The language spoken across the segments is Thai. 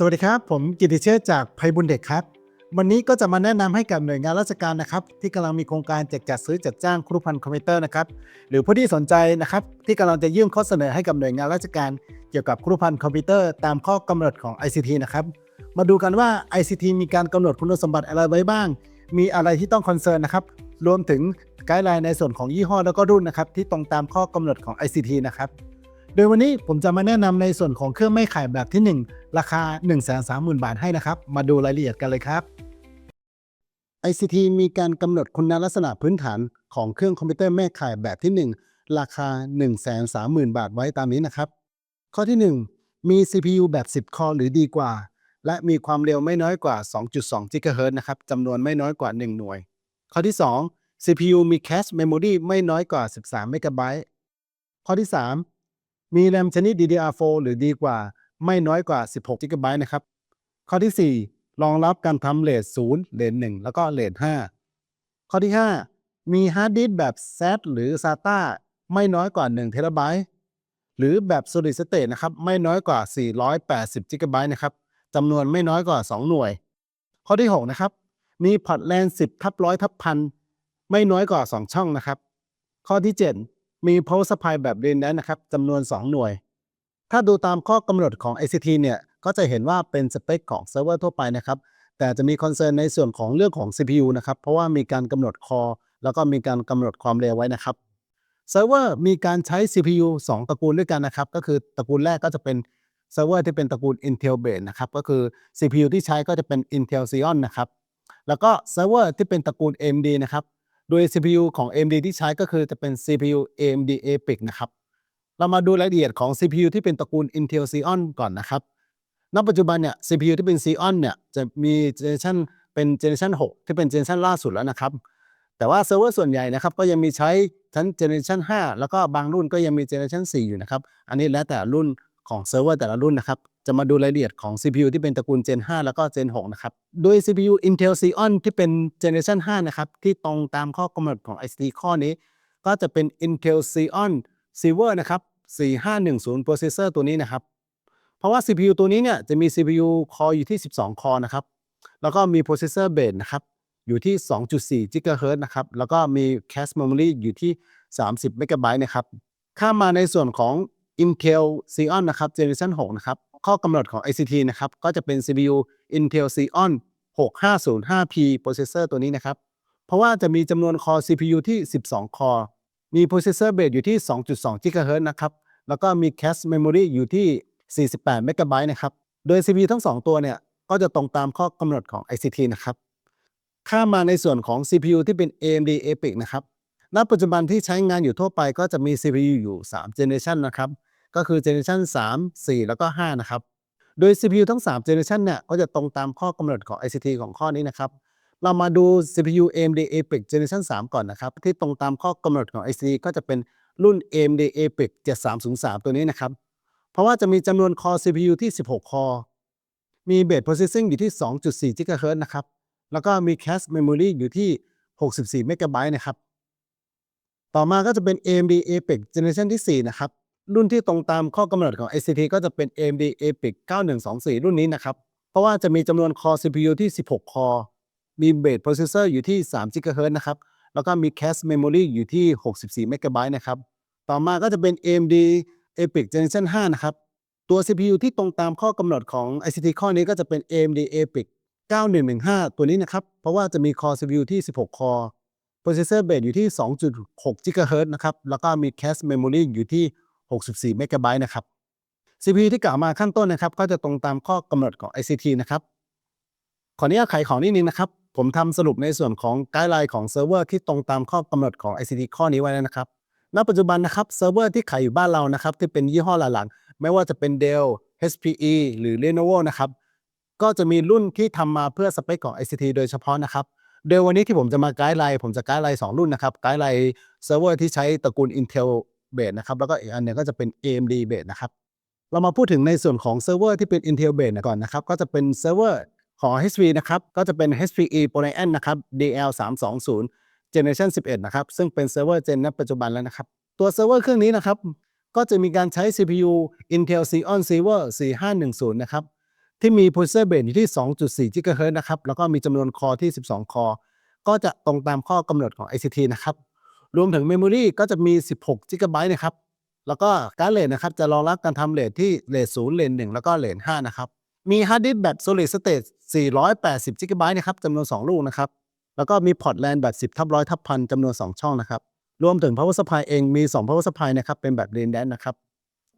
สวัสดีครับ ผมกิติเชษจากไพบุญเด็กครับ วันนี้ก็จะมาแนะนำให้กับหน่วยงานราชการนะครับ ที่กำลังมีโครงการแจกจัดซื้อจัดจ้างครูพันคอมพิวเตอร์นะครับ หรือผู้ที่สนใจนะครับ ที่กำลังจะยื่นข้อเสนอให้กับหน่วยงานราชการ เกี่ยวกับครูพันคอมพิวเตอร์ตามข้อกำหนดของ ICT นะครับ มาดูกันว่า ICT มีการกำหนดคุณสมบัติอะไรไว้บ้าง มีอะไรที่ต้องคอนเซิร์นนะครับรวมถึงไกด์ไลน์ในส่วนของยี่ห้อแล้วก็รุ่นนะครับที่ตรงตามข้อกำหนดของ ICT นะครับ ดยวันนี้ผมจะมาแนะนำในส่วนของเครื่องไม่ขายแบบที่ 1 ราคา 130,000 บาทให้นะครับ มาดูรายละเอียดกันเลยครับ ICT มีการกำหนดคุณลักษณะพื้นฐานของเครื่องคอมพิวเตอร์แม่ข่ายแบบที่ 1 ราคา 130,000 บาทไว้ตามนี้นะครับ ข้อที่ 1 มี CPU แบบ 10 คอหรือดีกว่า และมีความเร็วไม่น้อยกว่า 2.2 GHz นะครับจำนวนไม่น้อยกว่า 1 หน่วย ข้อที่ 2 CPU มี Cache Memory ไม่น้อยกว่า 13 MB ข้อที่ 3 มีแรมชนิด DDR4 หรือดีกว่าไม่น้อยกว่า 16 GB นะครับ ข้อที่ 4 รองรับการทำเลท0เลท1แล้วก็เลท5ข้อที่ 5 มีฮาร์ดดิสก์แบบ SAS หรือ SATA ไม่น้อยกว่า1 t b หรือแบบ Solid State นะครับ ไม่น้อยกว่า 480 GB นะครับจำนวนไม่น้อยกว่า 2 หน่วย ข้อที่ 6 นะครับ มีพอร์ตแลน10ทับร้อยทับพันไม่น้อยกว่า 2 ช่องนะครับ ข้อที่ 7 มี power supply แบบ redundant นะครับจำนวน 2 หน่วย ถ้าดูตามข้อกำหนดของ ICT เนี่ยก็จะเห็นว่าเป็นสเปคของเซิร์ฟเวอร์ทั่วไปนะครับ แต่จะมีคอนเซิร์นในส่วนของเรื่องของ CPU นะครับ เพราะว่ามีการกำหนดคอ แล้วก็มีการกำหนดความเร็วไว้นะครับเซิร์ฟเวอร์มีการใช้ CPU 2 ตระกูลด้วยกันนะครับ ก็คือตระกูลแรกก็จะเป็นเซิร์ฟเวอร์ที่เป็นตระกูล Intel Base นะครับก็คือ CPU ที่ใช้ก็จะเป็น Intel Xeon นะครับแล้วก็เซิร์ฟเวอร์ที่เป็นตระกูล AMD นะครับ โดย CPU ของ AMD ที่ใช้ก็คือจะเป็น CPU AMD EPIC นะครับ เรามาดูรายละเอียดของ CPU ที่เป็นตระกูล Intel Xeon ก่อนนะครับ ณ ปัจจุบันเนี่ย CPU ที่เป็น Xeon เนี่ยจะมีเจเนอเรชันเป็นเจเนอเรชัน6 ที่เป็นเจเนอเรชันล่าสุดแล้วนะครับ แต่ว่าเซิร์ฟเวอร์ส่วนใหญ่นะครับก็ยังมีใช้ทั้งเจเนอเรชัน5แล้วก็บางรุ่นก็ยังมีเจเนอเรชัน4อยู่นะครับ อันนี้แล้วแต่รุ่นของเซิร์ฟเวอร์แต่ละรุ่นนะครับ จะมาดูรายละเอียดของ CPU ที่เป็นตระกูล Gen 5 แล้วก็ Gen 6 นะครับ โดย CPU Intel Xeon ที่เป็น Generation 5 นะครับ ที่ตรงตามข้อกำหนดของ ICT ข้อนี้ ก็จะเป็น Intel Xeon Silver นะครับ 4510 processor ตัวนี้นะครับ เพราะว่า CPU ตัวนี้เนี่ยจะมี CPU core อยู่ที่ 12 core นะครับ แล้วก็มี processor base นะครับ อยู่ที่ 2.4 GHz นะครับ แล้วก็มี cache memory อยู่ที่ 30 MB นะครับ ข้ามมาในส่วนของ Intel Xeon นะครับ Generation 6 นะครับ ข้อกำหนดของ ICT นะครับ ก็จะเป็น CPU Intel Xeon 6505P processor ตัวนี้นะครับ เพราะว่าจะมีจำนวน core CPU ที่ 12 core มี processor base อยู่ที่ 2.2 GHz นะครับ แล้วก็มี cache memory อยู่ที่ 48 MB นะครับ โดย CPU ทั้ง 2 ตัวเนี่ย ก็จะตรงตามข้อกำหนดของ ICT นะครับ ข้ามาในส่วนของ CPU ที่เป็น AMD EPIC นะครับ ณ ปัจจุบันที่ใช้งานอยู่ทั่วไปก็จะมี CPU อยู่ 3 Generation นะครับ ก็คือ Generation 3 4 แล้วก็ 5 นะครับ โดย CPU ทั้ง 3 Generation เนี่ยก็จะตรงตามข้อกำหนดของ ICT ของข้อนี้นะครับ เรามาดู CPU AMD EPIC Generation 3 ก่อนนะครับ ที่ตรงตามข้อกำหนดของ ICT ก็จะเป็นรุ่น AMD EPIC 7303 ตัวนี้นะครับ เพราะว่าจะมีจำนวน Core CPU ที่ 16 Core มี Base Processing อยู่ที่ 2.4 GHz นะครับ แล้วก็มี Cache Memory อยู่ที่ 64 MB นะครับ ต่อมาก็จะเป็น AMD EPIC Generation ที่ 4 นะครับ รุ่นที่ตรงตามข้อกำหนดของ ICT ก็จะเป็น AMD EPIC 9124 รุ่นนี้นะครับ เพราะว่าจะมีจำนวน Core CPU ที่ 16 Core มี Base Processor อยู่ที่ 3 GHz นะครับ แล้วก็มี Cache Memory อยู่ที่ 64 MB นะครับ ต่อมาก็จะเป็น AMD EPIC Generation 5 นะครับ ตัว CPU ที่ตรงตามข้อกำหนดของ ICT ข้อนี้ก็จะเป็น AMD EPIC 9115 ตัวนี้นะครับ เพราะว่าจะมี Core CPU ที่ 16 Core Processor Base อยู่ที่ 2.6 GHz นะครับ แล้วก็มี Cache Memory อยู่ที่ 64 MB นะครับ CPU ที่กล่าวมาขั้นต้นนะครับ ก็จะตรงตามข้อกำหนดของ ICT นะครับ ขออนุญาตขของนิดนึงนะครับ ผมทำสรุปในส่วนของไกด์ไลน์ของเซิร์ฟเวอร์ที่ตรงตามข้อกำหนดของ ICT ข้อนี้ไว้แล้วนะครับ ณ ปัจจุบันนะครับเซิร์ฟเวอร์ที่ขายอยู่บ้านเรานะครับที่เป็นยี่ห้อหลักๆไม่ว่าจะเป็น Dell HPE หรือ Lenovo นะครับก็จะมีรุ่นที่ทำมาเพื่อสเปคของ ICT โดยเฉพาะนะครับโดยวันนี้ที่ผมจะมาไกด์ไลน์ผมจะไกด์ไลน์2รุ่นนะครับไกด์ไลน์เซิร์ฟเวอร์ที่ใช้ตระกูล Intel Base นะครับแล้วก็อีกอันหนึงก็จะเป็น AMD Base นะครับเรามาพูดถึงในส่วนของเซิร์ฟเวอร์ที่เป็น Intel Base ก่อนนะครับก็จะเป็นเซิร์ฟเวอร์ของ HP นะครับก็จะเป็น HPE ProLiant นะครับ DL 320 Generation 11 นะครับ ซึ่งเป็นเซิร์ฟเวอร์เจนณปัจจุบันแล้วนะครับ ตัวเซิร์ฟเวอร์เครื่องนี้นะครับ ก็จะมีการใช้ CPU Intel Xeon Silver 4510 นะครับ ที่มี processor base อยู่ที่ 2.4 GHz นะครับ แล้วก็มีจำนวนคอที่ 12 คอ ก็จะตรงตามข้อกำหนดของ ICT นะครับ รวมถึง Memory ก็จะมี 16 GB นะครับ แล้วก็การ์ดเลนนะครับ จะรองรับการทำเลทที่เลท0เลน1 แล้วก็เลน5นะครับ มีฮาร์ดดิสก์แบบ solid state 480 GB นะครับจำนวน 2 ลูกนะครับ แล้วก็มีพอร์ตแลนแบบ 10ทับร้อยทับพันจำนวน 2 ช่องนะครับ รวมถึง power supply เองมี 2 power supply นะครับ เป็นแบบ redundant นะครับ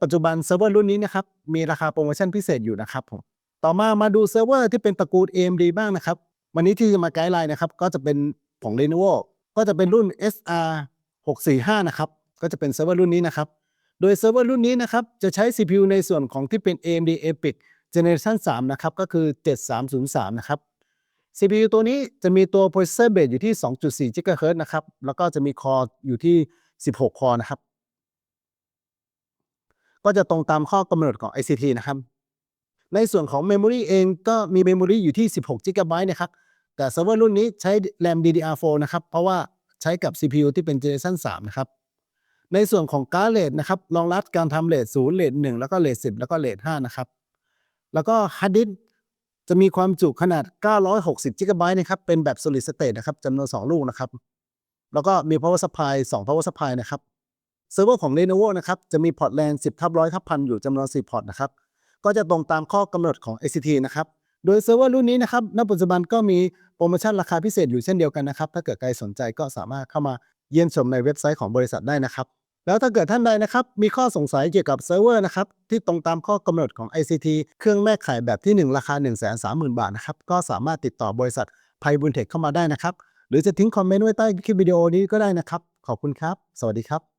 ปัจจุบันเซิร์ฟเวอร์รุ่นนี้นะครับ มีราคาโปรโมชั่นพิเศษอยู่นะครับผม ต่อมามาดูเซิร์ฟเวอร์ที่เป็นตระกูล AMD บ้างนะครับ วันนี้ที่จะมาไกด์ไลน์นะครับ ก็จะเป็นของ Lenovo ก็จะเป็นรุ่น SR 645 นะครับ ก็จะเป็นเซิร์ฟเวอร์รุ่นนี้นะครับ โดยเซิร์ฟเวอร์รุ่นนี้นะครับ จะใช้ CPU ในส่วนของที่เป็น AMD EPIC Generation 3 นะครับ ก็คือ 7303 นะครับ CPU ตัวนี้จะมีตัว processor base อยู่ที่ 2.4 GHz นะครับ แล้วก็จะมีคออยู่ที่ 16 คอนะครับ ก็จะตรงตามข้อกำหนดของ ICT นะครับ ในส่วนของ Memory เองก็มี Memory อยู่ที่ 16 GB นะครับ แต่เซิร์ฟเวอร์รุ่นนี้ใช้ RAM DDR4 นะครับ เพราะว่าใช้กับ CPU ที่เป็น Generation 3 นะครับ ในส่วนของการ์ดเลทนะครับรองรับการทำเลท0เลท1แล้วก็เลท10 แล้วก็เลท5นะครับ แล้วก็ฮาร์ดดิสก์จะมีความจุขนาด 960 GB นะครับ เป็นแบบ solid state นะครับจำนวน 2 ลูกนะครับ แล้วก็มี power supply 2 power supply นะครับเซิร์ฟเวอร์ของ Lenovo นะครับ จะมีพอร์ตแลน10ทับร้อยทับพันอยู่จำนวน 4 พอร์ตนะครับ ก็จะตรงตามข้อกำหนดของ ICT นะครับ โดยเซิร์ฟเวอร์รุ่นนี้นะครับ ณ ปัจจุบันก็มี โปรโมชั่นราคาพิเศษอยู่เช่นเดียวกันนะครับ ถ้าเกิดใครสนใจก็สามารถเข้ามาเยี่ยมชมในเว็บไซต์ของบริษัทได้นะครับ แล้วถ้าเกิดท่านใดนะครับ มีข้อสงสัยเกี่ยวกับเซิร์ฟเวอร์นะครับ ที่ตรงตามข้อกำหนดของ ICT เครื่องแม่ขายแบบที่ 1 ราคา 1 3 0 0 0 0 บาทนะครับ ก็สามารถติดต่อบริษัทไพบุญเทคเข้ามาได้นะครับ หรือจะทิ้งคอมเมนต์ไว้ใต้คลิปวิดีโอนี้ก็ได้นะครับ ขอบคุณครับ สวัสดีครับ